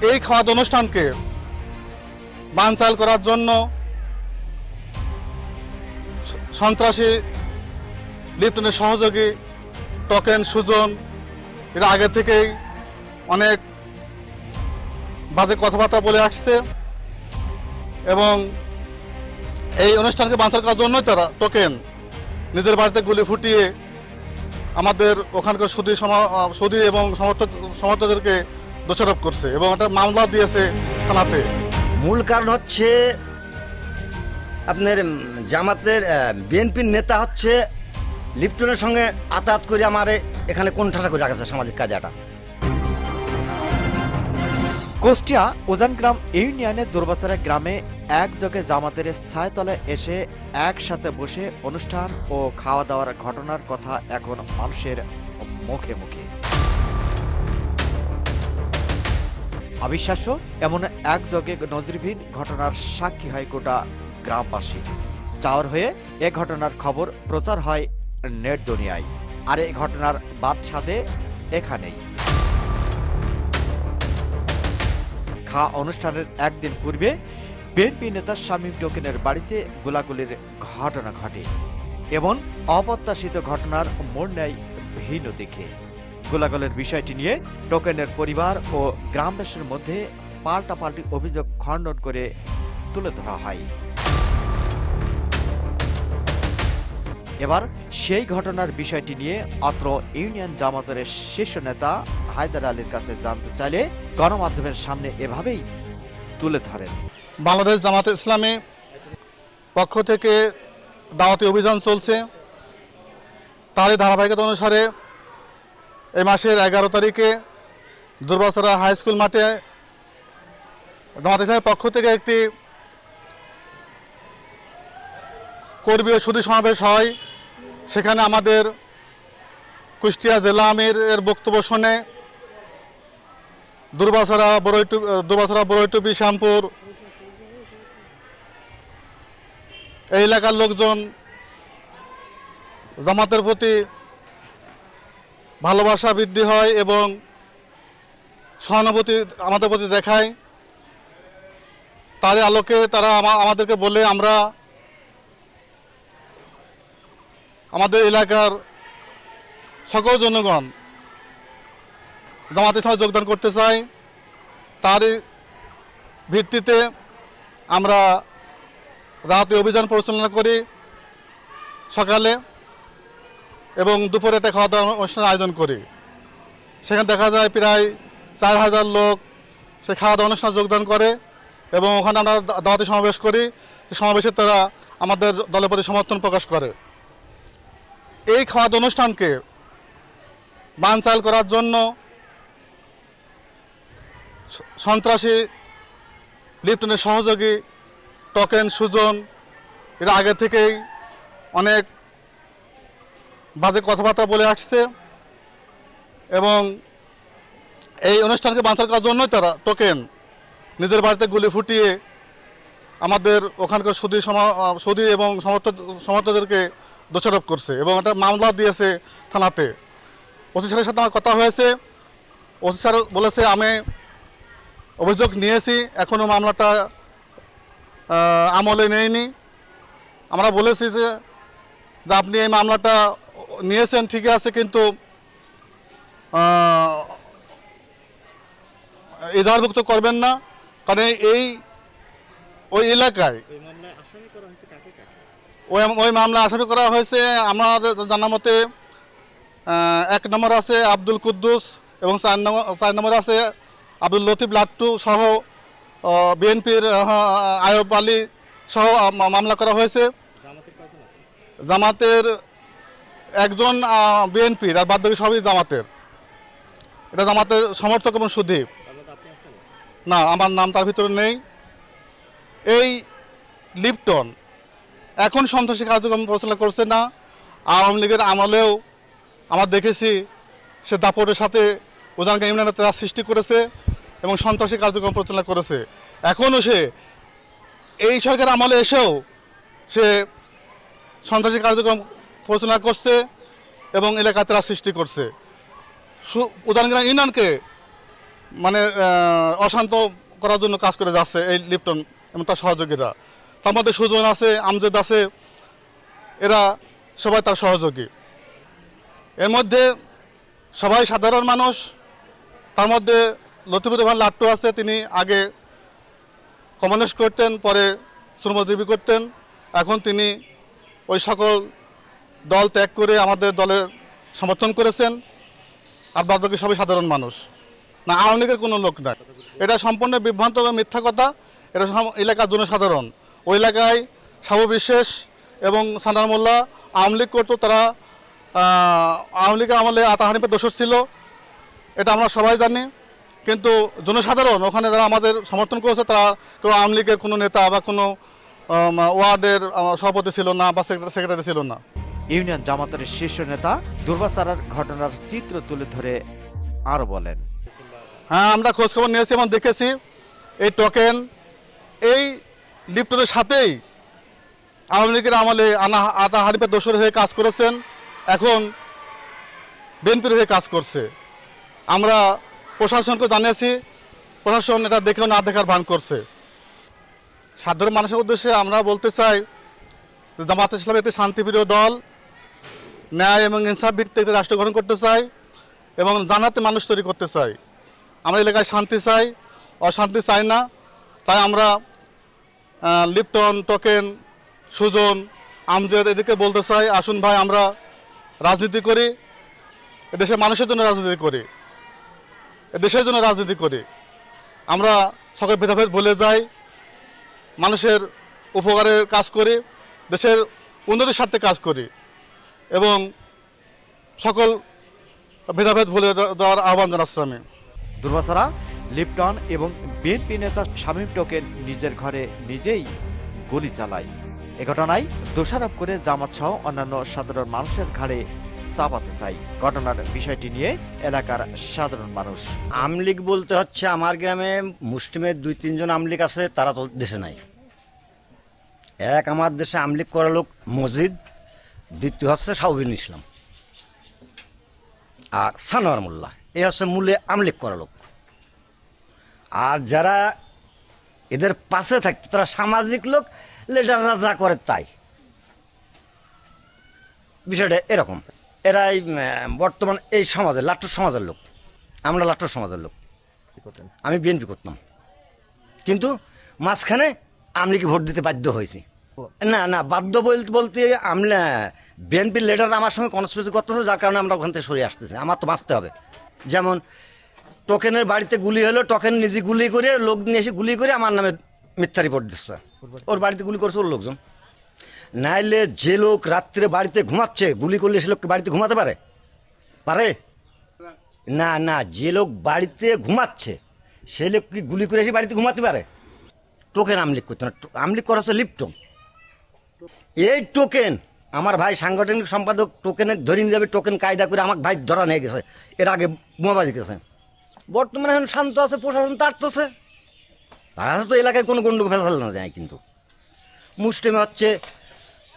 এই খাওয়াদ অনুষ্ঠানকে বানচাল করার জন্য সন্ত্রাসী লিপ্টনের সহযোগী টোকেন সুজন, এরা আগে থেকেই অনেক বাজে কথাবার্তা বলে আসছে এবং এই অনুষ্ঠানকে বানচাল করার জন্যই তারা টোকেন নিজের বাড়িতে গুলি ফুটিয়ে আমাদের ওখানকার সুদী সমা- সুদী এবং সমর্থক সমর্থকদেরকে দোষারোপ করছে এবং একটা মামলা দিয়েছে থানাতে। মূল কারণ হচ্ছে আপনার জামাতের বিএনপির নেতা হচ্ছে লিপটনের সঙ্গে আতাত করে আমার এখানে কোন ঠাসা করে রাখছে সামাজিক কাজাটা কুষ্টিয়া উজানগ্রাম ইউনিয়নের দুর্বাসারা গ্রামে একযোগে জামাতের ছায়তলে এসে একসাথে বসে অনুষ্ঠান ও খাওয়া দাওয়ার ঘটনার কথা এখন মানুষের মুখে মুখে। অবিশ্বাস্য, এমন এক একযোগে নজিরবিহীন ঘটনার সাক্ষী হয় গোটা গ্রামবাসী। চাওয়ার হয়ে এ ঘটনার খবর প্রচার হয় নেট দুনিয়ায়। আর এই ঘটনার বাদশাদে এখানেই। খা অনুষ্ঠানের একদিন পূর্বে বিএনপি নেতা শামীম টোকেনের বাড়িতে গোলাগুলির ঘটনা ঘটে। এবং অপ্রত্যাশিত ঘটনার মোড় নেয় ভিন্ন দিকে। গোলাগুলের বিষয়টি নিয়ে টোকেনের পরিবার ও গ্রামবাসীর মধ্যে পাল্টাপাল্টি অভিযোগ খণ্ডন করে তুলে ধরা হয়। এবার সেই ঘটনার বিষয়টি নিয়ে অত্র ইউনিয়ন জামাতের শীর্ষ নেতা হায়দার আলীর কাছে জানতে চাইলে গণমাধ্যমের সামনে এভাবেই তুলে ধরেন। বাংলাদেশ জামাতে ইসলামী পক্ষ থেকে দাওয়াতি অভিযান চলছে। তারই ধারাবাহিকতা অনুসারে এই মাসের এগারো তারিখে দুর্বাসরা হাই স্কুল মাঠে জামাত ইসলামের পক্ষ থেকে একটি কর্মী ও সুদী সমাবেশ হয়। সেখানে আমাদের কুষ্টিয়া জেলা আমির এর বক্তব্য শুনে দুর্বাসরা বড়ইটু দুর্বাসরা বড়ইটুপি শ্যামপুর এই এলাকার লোকজন জামাতের প্রতি ভালোবাসা বৃদ্ধি হয় এবং সহানুভূতি আমাদের প্রতি দেখায়। তার আলোকে তারা আমাদেরকে বলে আমরা আমাদের এলাকার সকল জনগণ জামাতের সঙ্গে যোগদান করতে চাই তারই ভিত্তিতে আমরা রাতে অভিযান পরিচালনা করি সকালে। এবং দুপুরে একটা খাওয়া দাওয়া অনুষ্ঠানের আয়োজন করি। সেখানে দেখা যায় প্রায় চার হাজার লোক সে খাওয়া দাওয়া অনুষ্ঠানে যোগদান করে এবং ওখানে আমরা দাওয়াতি সমাবেশ করি। সমাবেশে তারা আমাদের দলের প্রতি সমর্থন প্রকাশ করে। এই খাওয়া দাওয়া অনুষ্ঠানকে বানচাল করার জন্য সন্ত্রাসী লিপ্টনের সহযোগী, টোকেন সুজন, এরা আগে থেকেই অনেক বাজে কথাবার্তা বলে আসছে এবং এই অনুষ্ঠানকে বানচাল করার জন্যই তারা টোকেন নিজের বাড়িতে গুলি ফুটিয়ে আমাদের ওখানকার সুদী সুদী এবং সমর্থক সমর্থকদেরকে দোষারোপ করছে এবং একটা মামলা দিয়েছে থানাতে। ওসি স্যারের সাথে আমার কথা হয়েছে। ওসি স্যার বলেছে, আমি অভিযোগ নিয়েছি এখনও মামলাটা আমলে নেয়নি আমরা বলেছি যে আপনি এই মামলাটা নিয়েছেন ঠিকই আছে কিন্তু এজাহারভুক্ত করবেন না কারণ এই ওই এলাকায় ওই ওই মামলা আসামি করা হয়েছে আমাদের জানা মতে এক নম্বর আছে আব্দুল কুদ্দুস এবং চার নম্বর চার নম্বর আছে আব্দুল লতিফ লাট্টু সহ বিএনপির আয়ব আলী সহ মামলা করা হয়েছে। জামাতের একজন বিএনপির আর বাদ বাকি সবই জামাতের। এটা জামাতের সমর্থক এবং সুদীপ। না, আমার নাম তার ভিতরে নেই। এই লিপটন এখন সন্ত্রাসী কার্যক্রম পরিচালনা করছে না। আওয়ামী লীগের আমলেও আমরা দেখেছি সে দাপটের সাথে উদাহরণ ইউনিয়নের ত্রাস সৃষ্টি করেছে এবং সন্ত্রাসী কার্যক্রম পরিচালনা করেছে। এখনও সে এই সরকার আমলে এসেও সে সন্ত্রাসী কার্যক্রম পরিচালনা করছে এবং এলাকায় ত্রাস সৃষ্টি করছে। উদাহরণ ইউনিয়নকে মানে অশান্ত করার জন্য কাজ করে যাচ্ছে এই লিপ্টন এবং তার সহযোগীরা। তার মধ্যে সুজন আছে, আমজেদ আছে, এরা সবাই তার সহযোগী। এর মধ্যে সবাই সাধারণ মানুষ, তার মধ্যে লতিফুর রহমান লাট্টু আছে, তিনি আগে কমিউনিস্ট করতেন, পরে শ্রমজীবী করতেন, এখন তিনি ওই সকল দল ত্যাগ করে আমাদের দলের সমর্থন করেছেন, আর বাদ বাকি সবাই সাধারণ মানুষ। না, আওয়ামী লীগের কোনো লোক নাই। এটা সম্পূর্ণ বিভ্রান্ত এবং মিথ্যা কথা। এটা এলাকার জনসাধারণ। ওই এলাকায় সাবু বিশ্বাস এবং সানার মোল্লা আওয়ামী লীগ করতো, তারা আওয়ামী লীগের আমলে আতাহানিপের দোষর ছিল। এটা আমরা সবাই জানি। কিন্তু জনসাধারণ, ওখানে যারা আমাদের সমর্থন করেছে, তারা কেউ আওয়ামী লীগের কোনো নেতা বা কোনো ওয়ার্ডের সভাপতি ছিল না বা সেক্রেটারি ছিল না। ইউনিয়ন জামাতের শীর্ষ নেতা দুর্বাচারার ঘটনার চিত্র তুলে ধরে আরও বলেন। হ্যাঁ আমরা খোঁজখবর নিয়েছি এবং দেখেছি এই টোকেন এই লিপ্টনের সাথেই আওয়ামী লীগের আমলে আনা, আতা হারিফের দোষর হয়ে কাজ করেছেন। এখন বিএনপির হয়ে কাজ করছে। আমরা প্রশাসনকে জানিয়েছি, প্রশাসন এটা দেখেও না দেখার ভান করছে। সাধারণ মানুষের উদ্দেশ্যে আমরা বলতে চাই, জামাত ইসলাম একটি শান্তিপ্রিয় দল ন্যায় এবং ইনসাফ একটি রাষ্ট্র গঠন করতে চাই এবং জানাতে মানুষ তৈরি করতে চাই। আমরা এলাকায় শান্তি চাই, অশান্তি চাই না। তাই আমরা লিপটন টোকেন সুজন আমজেদ এদিকে বলতে চাই, আসুন ভাই আমরা রাজনীতি করি, এদেশের মানুষের জন্য রাজনীতি করি দেশের জন্য রাজনীতি করি। আমরা সকল ভেদাভেদ ভুলে যাই, মানুষের উপকারের কাজ করি, দেশের উন্নতির স্বার্থে কাজ করি। এবং সকল ভেদাভেদ ভুলে দেওয়ার আহ্বান জানাচ্ছি আমি। দুর্বাচারা লিপটন এবং বিএনপি নেতা শামীম টোকেন নিজের ঘরে নিজেই গুলি চালায়। এ ঘটনায় দোষারোপ করে জামাত সহ অন্যান্য সাধারণ মানুষের ঘাড়ে চাপাতে চাই ঘটনার বিষয়টি নিয়ে এলাকার সাধারণ মানুষ। আমলিগ বলতে হচ্ছে আমার গ্রামে মুসলিমের দুই তিনজন আমলিগ আছে তারা তো দেশে নাই। এক আমার দেশে আমলিগ করা লোক মসজিদ দ্বিতীয় হচ্ছে সাউবিন ইসলাম। আর সানোয়ার মোল্লা এ হচ্ছে মূলে আমলিগ করা লোক। আর যারা এদের পাশে থাকতো তারা সামাজিক লোক লিডাররা যা করে তাই। বিষয়টা এরকম। এরাই বর্তমান এই সমাজের লাট্টুর সমাজের লোক। আমরা লাট্টুর সমাজের লোক। আমি বিএনপি করতাম। কিন্তু মাঝখানে আমি কি ভোট দিতে বাধ্য হয়েছি। না না, বাধ্য বলতে আমরা বিএনপির লিডার আমার সঙ্গে কনস্পিরেসি করতেছে, যার কারণে আমরা ওখান থেকে সরে আসতেছি। আমার তো বাঁচতে হবে। যেমন টোকেনের বাড়িতে গুলি হলো টোকেন নিজে গুলি করে, লোক নিয়ে এসে গুলি করে আমার নামে মিথ্যা রিপোর্ট দিচ্ছে। ওর বাড়িতে গুলি করছে ওর লোকজন। নাইলে যে লোক রাত্রে বাড়িতে ঘুমাচ্ছে, গুলি করলে সে লোককে বাড়িতে ঘুমাতে পারে? পারে? না না, যে লোক বাড়িতে ঘুমাচ্ছে, সে লোক কি গুলি করে এসে বাড়িতে ঘুমাতে পারে। টোকেন আমলিক করতে না আমলিক করা হচ্ছে লিপটন এই টোকেন আমার ভাই সাংগঠনিক সম্পাদক টোকেনে ধরে নিয়ে যাবে টোকেন কায়দা করে আমার ভাই ধরা নিয়ে গেছে। এর আগে বোমাবাজি গেছে। বর্তমানে এখন শান্ত আছে, প্রশাসন তাড়তেছে। তারা তো এলাকায় কোনো গন্ডগোল ফেলা না যায় কিন্তু। মুসলিমে হচ্ছে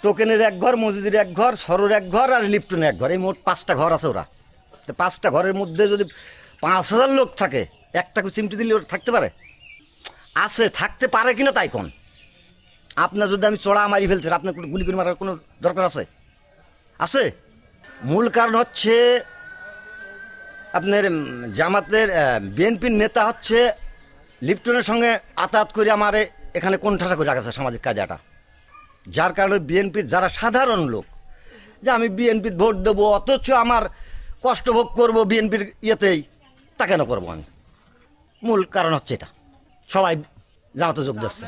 টোকেনের এক ঘর, মসজিদের এক ঘর, সরোর এক ঘর আর লিপটনের এক ঘর। এই মোট পাঁচটা ঘর আছে ওরা। তো পাঁচটা ঘরের মধ্যে যদি পাঁচ হাজার লোক থাকে, একটা চিমটি দিলে ওরা থাকতে পারে? আছে, থাকতে পারে কিনা তাই কোন? আপনার যদি আমি চড়া মারি ফেলতে, আপনার গুলি করে মারার কোনো দরকার আছে? আছে? মূল কারণ হচ্ছে আপনার জামাতের বিএনপির নেতা হচ্ছে লিপটনের সঙ্গে আতাত করে আমার এখানে কোন ঠাসা করে রাখেছে সামাজিক কাজাটা যার কারণে বিএনপির যারা সাধারণ লোক, যে আমি বিএনপির ভোট দেবো, অথচ আমার কষ্ট ভোগ করব বিএনপির ইয়েতেই, তা কেন করব আমি? মূল কারণ হচ্ছে এটা। সবাই জামাতে যোগ দিচ্ছে।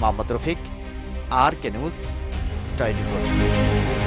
Mohammad Rafiq R K news style